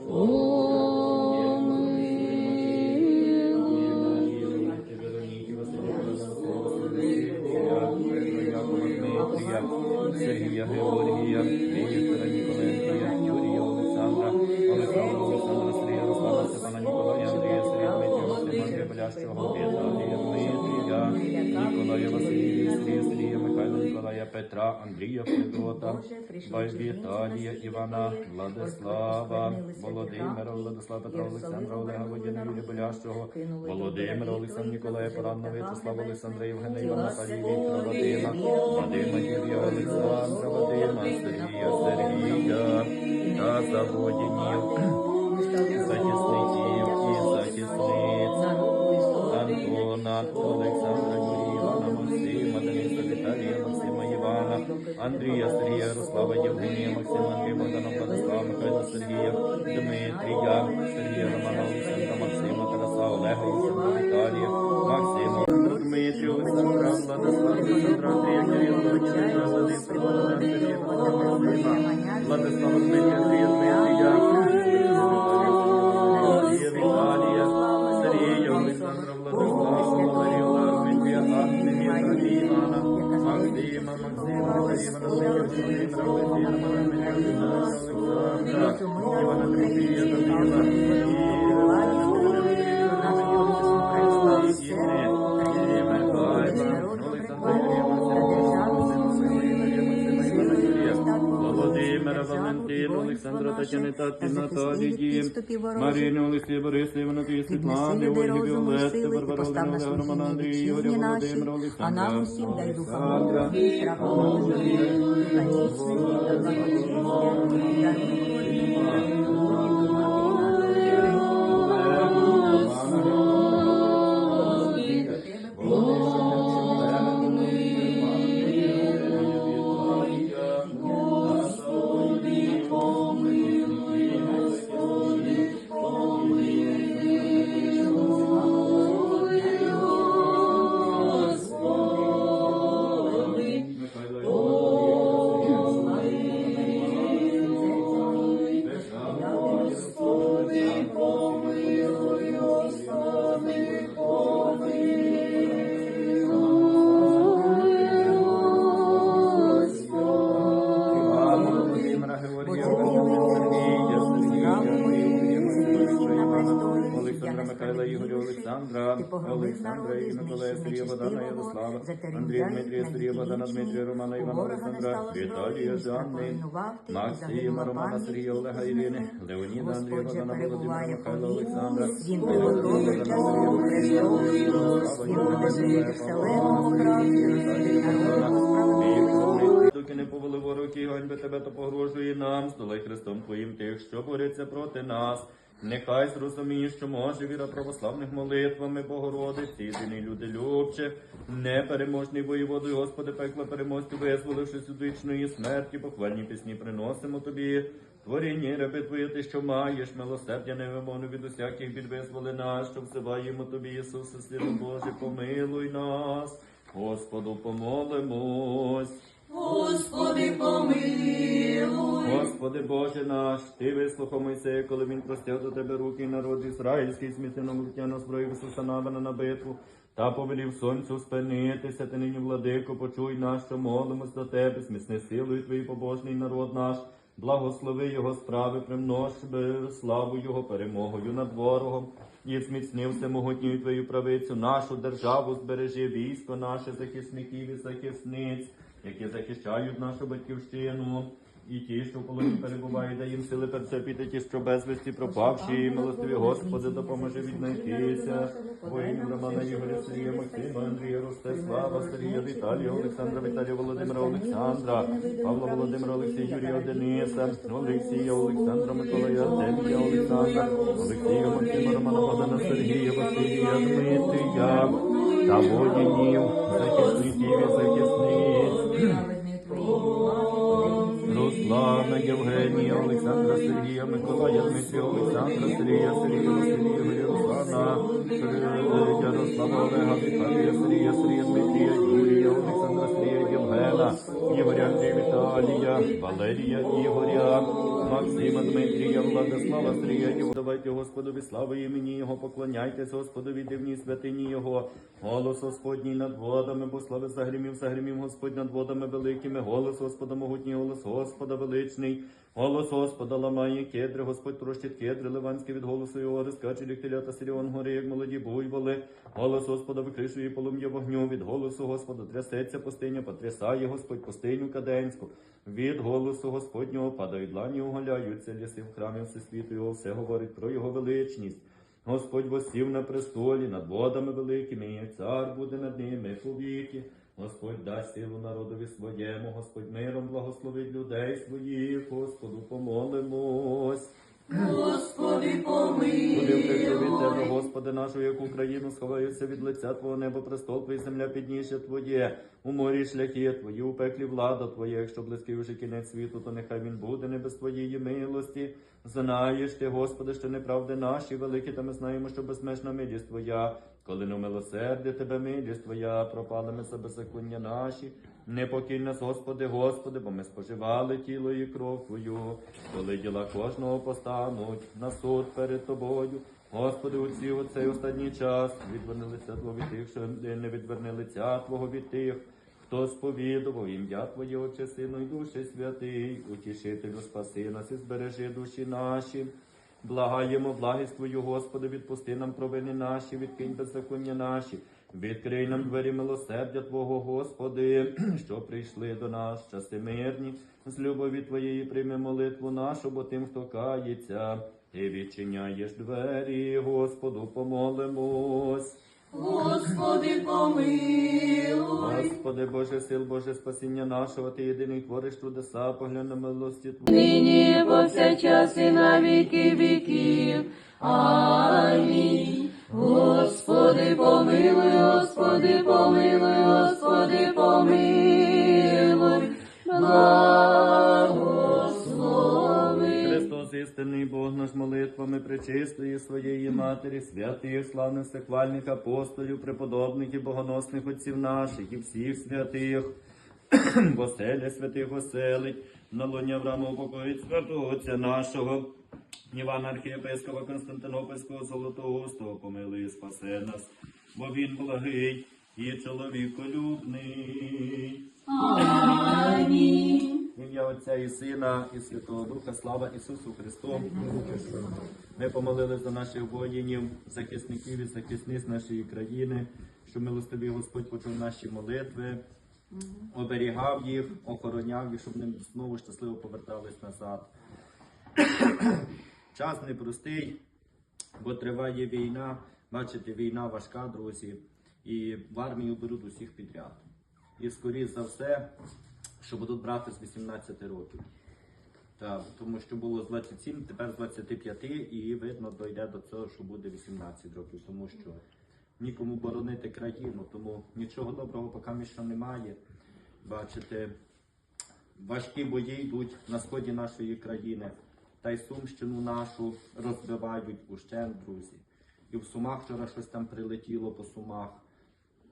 Сергія Петра, Андрія, Федота, Віталія, Івана, Владислава, Володимира, Владислава Петра, Олександра, Олега Водяна, Болящого, Володимира, Олександра Ніколая, Поранна, В'ячеслава, Олександра, Євгена, Івана, Наталії, Віктора, Вадима, Вадима, Юрія, Олександра, Вадима, Сергія, Сергія, та заводінів, Андрія, Сергія, Ярослава, Євгенія, Максима, Андрія, Богдана, Владислава, Михайла, Сергія, Дмитрія, Сергія, Романа, Олександра, Максима, Тараса, Олега, Олександра, Віталія, Максима, Дмитрію, Олександра, Владислава, Олександра, Андрія, Кирилла, Олександра, Владислава, Олександра, Владислава, Дмитрія, Андрія, Тетяни, Тати, Наталії, Марину, Олексія, Бориса, Івана, Тії, Світлани, Ольги, Віолетти, Барбара, Олега, Романа, Андрія, Ігоря, Володимира, Олександра, Олександра, Олександра, Олександра, Олександра, Олександра, Олександра, і Миколая, Сергія, Богдана, Ярослава, Андрія, Дмитрія, Сергія, Богдана, Дмитрія, Романа, Івана, Олександра, Віталія, Жанни, Максима, Романа, Сергія, Олега, Ірини, Леоніда, Андрія, Богдана, Володимира, Михайла, Олександра, Доки не повели вороги, ганьби тебе то погрожує нам, столай Христом Твоїм тих, що борються проти нас. Нехай зрозуміє, що може віра православних молитвами Богородиці, єдиний люди любче, непереможний воєводою, Господи, пекла переможцю, визволившись від вічної смерті, похвальні пісні приносимо тобі. Творіння раби Твоє, ти, що маєш, милосердя невимовне від усяких бід визволи нас, що всиваємо тобі, Ісусе, Сину Божий, помилуй нас. Господу помолимось. Господи, помилуй. Господи Боже наш, Ти вислухав Мойсея, коли він простяг до тебе руки і народ ізраїльський, смітиному лиття зброю Ісуса Навина на битву, та повелів сонцю спинитися, ти нині, владико, почуй нас, що молимось до тебе, зміцни силою твій побожний народ наш, благослови його справи, примнож славу його перемогою над ворогом. І зміцнив всемогутню твою правицю, нашу державу збережи військо наше захисників і захисниць, які захищають нашу батьківщину. І ті, що в полоні перебувають, дай їм сили перцепіти ті, що безвісті пропавші, і милостиві Господи, допоможи віднайтися. Воїнів Романа Ігоря, Сергія Максима, Андрія Ростислава, Сергія Віталія, Олександра Віталія, Володимира Олександра, Павла Володимира, Олексія Юрія Дениса, Олексія, Олександра Миколая, Артемія, Олександра, Олексія Максима, Романа Богдана, Сергія, Василія, Дмитрія, та воїнів, захисників і захисниць. Руслана, Євгенія, Олександра, Сергія, Миколая, Дмитрія, Олександра, Сергія, Сергія, Сергія, Руслана, Ярослава, Олега, Віталія, Сергія, Сергія, Дмитрія, Юрія, Олександра, Євгена, Ігоря Андрія Віталія, Валерія Ігоря, Максима Дмитрія, Владислава Стрія. Давайте Господові слави імені Його, поклоняйтесь Господові дивній святині Його, голос Господній над водами, бо слави загримів, загримів Господь над водами великими, голос Господа могутній, голос Господа величний, голос Господа ламає кедри, Господь трощить кедри, ливанське від голосу його, розкаче ліхтеля та сиріон гори, як молоді буйволи, голос Господа викришує полум'я вогню, від голосу Господа трясеться пустиня, потрясає Господь пустиню каденську, від голосу Господнього падають длані, оголяються ліси в храмі всесвіту його, все говорить про його величність. Господь восів на престолі над водами великими, і цар буде над ними повіки. Господь дасть силу народові своєму, Господь миром благословить людей своїх, Господу помолимось. Господи, Куди втече від тебе, Господи, нашу, як Україну, сховаються від лиця Твого небо, престол Твій, земля підніше Твоє, у морі шляхи Твої, у пеклі влада Твоя, якщо близький уже кінець світу, то нехай він буде не без Твоєї милості. Знаєш ти, Господи, що неправди наші великі, та ми знаємо, що безмежна милість Твоя. Коли не милосердя Тебе милість Твоя, пропали ми за беззаконня наші. Не покинь нас, Господи, Господи, бо ми споживали тіло і кров Твою, коли діла кожного постануть на суд перед Тобою. Господи, у ці у цей останній час відверни лиця Твого від тих, що не відверни лиця Твого від тих, хто сповідував ім'я Твоє, Отче, Сину і Душі Святий, утішителю спаси нас і збережи душі наші. Благаємо благість Твою, Господи, відпусти нам провини наші, відкинь беззаконня наші, відкрий нам двері милосердя Твого, Господи, що прийшли до нас, часи мирні, з любові Твоєї прийми молитву нашу, бо тим, хто кається, Ти відчиняєш двері, Господу, помолимось. Господи, помилуй. Господи, Боже сил, Боже спасіння нашого, Ти єдиний твориш чудеса, поглянь на милості Твої. Нині повсякчас і на віки віків. Амінь. Господи, помилуй, Господи, помилуй, Господи, помилуй. Благослови. Христос, істинний Бог наш молитвами пречистої своєї Матері, святих, славних всехвальних апостолів, преподобних і богоносних отців наших і всіх святих, в оселя святих оселить, на лоні Авраама упокоїть святого Отця нашого, Івана Архієпископа Константинопольського Золотоустого, помилуй і спасе нас, бо він благий і чоловіколюбний. Амінь. Ім'я Отця і Сина, і Святого Духа, слава Ісусу Христу. Ми помолились за наших воїнів, захисників і захисниць нашої країни, що милостивий Господь почув наші молитви, оберігав їх, охороняв їх, щоб вони знову щасливо повертались назад. Час непростий, бо триває війна. Бачите, війна важка, друзі, і в армію беруть усіх підряд. І скоріш за все, що будуть брати з 18 років. Так, тому що було з 27, тепер з 25, і видно, дойде до цього, що буде 18 років, тому що нікому боронити країну, тому нічого доброго поки що немає. Бачите, важкі бої йдуть на сході нашої країни, та й Сумщину нашу розбивають ущен, друзі. І в Сумах вчора щось там прилетіло по Сумах,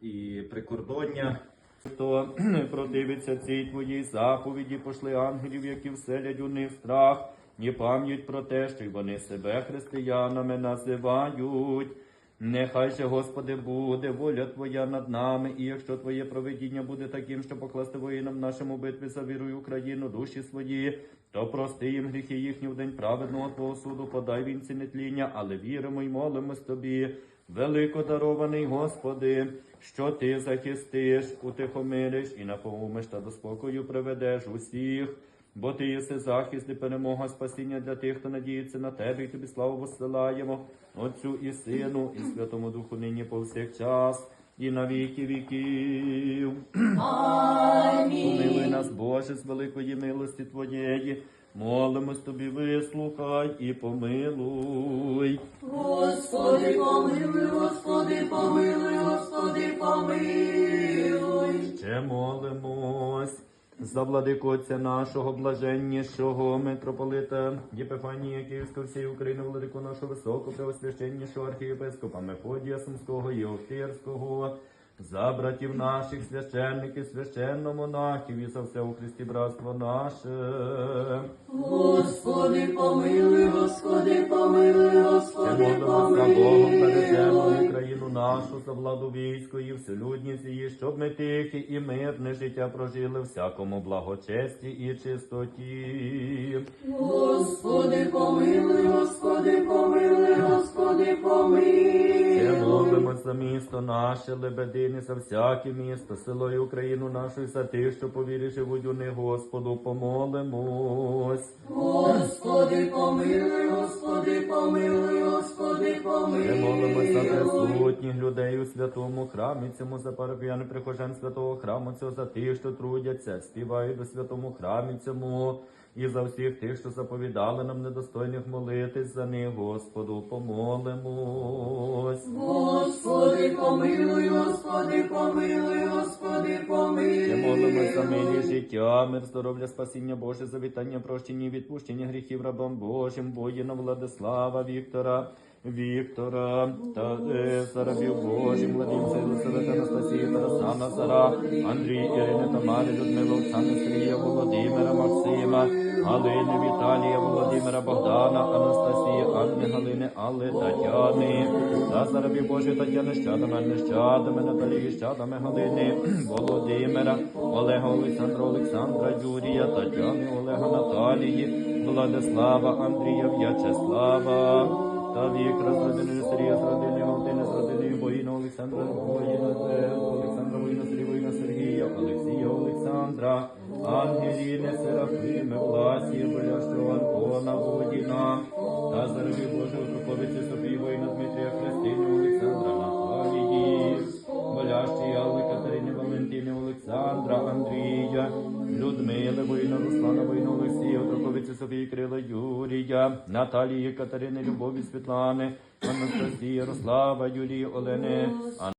і прикордоння. Хто противиться цій твоїй заповіді, пошли ангелів, які вселять у них страх, і пам'ять про те, що й вони себе християнами називають. Нехай же, Господи, буде воля Твоя над нами, і якщо Твоє проведіння буде таким, що покласти воїнам нашому битві за вірою Україну душі свої, то прости їм гріхи їхні в день праведного Твого суду, подай вінці нетління, але віримо й молимось Тобі, великодарований Господи, що Ти захистиш, утихомириш і наповумиш та до спокою приведеш усіх. Бо ти єси захист і перемога, спасіння для тих, хто надіється на тебе, і тобі славу посилаємо, Отцю і Сину, і Святому Духу нині повсякчас, і на віки віків. Помилуй нас, Боже, з великої милості Твоєї, молимось тобі, вислухай і помилуй. Господи, помилуй, Господи, помилуй, Господи, помилуй. Ще молимось за владику Отця нашого блаженнішого митрополита Єпифанія Київського всієї України, владику нашого високопреосвященнішого архієпископа Мефодія Сумського і Охтирського, За братів наших священників, священномонахів і за все у Христі братство наше. Господи, помилуй, Господи, помилуй, Господи, Молимося Богом, помилуй. бережемо Україну нашу, за владу війську і вселюдність її, щоб ми тихі і мирне життя прожили всякому благочесті і чистоті. Господи, помилуй, Господи, помилуй, Господи, Ще помилуй. молимось за місто наше, Лебедини, за всяке місто, село і Україну нашу, і за тих, що по вірі живуть у них, Господу, помолимось. Господи, помилуй, Господи, помилуй, Господи, Ще молимось за присутніх людей у святому храмі, цьому за парапіяни прихожан святого храму, цього за тих, що трудяться, співають у святому храмі цьому. І за всіх тих, що заповідали нам недостойних молитись за них, Господу, помолимось. Господи, помилуй, Господи, помилуй, Господи, Ще молимось за милі життя, мир, здоров'я, спасіння Боже, завітання, прощення, і відпущення гріхів рабам Божим, воїна Владислава, Віктора, Віктора, та е, за рабів Божим, Владимця, Єлисавета, Анастасії, Тараса, Назара, Андрій, Ірини, Тамари, Людмила, Оксани, Сергія, Володимира, Максима, Галини, Віталія, Володимира, Богдана, Анастасії, Анни, Галини, Алли, Тетяни, та за рабів Божих, Тетяни, щадами, нещадами, Наталії, щадами, Галини, Володимира, Олега, Олександра, Олександра, Юрія, Тетяни, Олега, Наталії, Владислава, Андрія, В'ячеслава, та Віктора з Сергія, з родини Валентини, з родини воїна Олександра, е, Олександра, воїна Сергія, воїна Сергія, Олексія, Олександра, Ангеліни, Серафими, Власії, Болящого Антона, Водіна, та заради Божого Труповиці Софії, воїна Дмитрія, Христини, Олександра, Наталії, Болящої Алли, Катерини, Валентини, Олександра, Андрія, Людмили, воїна Руслана, воїна Олексія, Труповиці Софії, Крила, Юрія, Наталії, Катерини, Любові, Світлани, Анастасії, Ярослава, Юлії, Олени,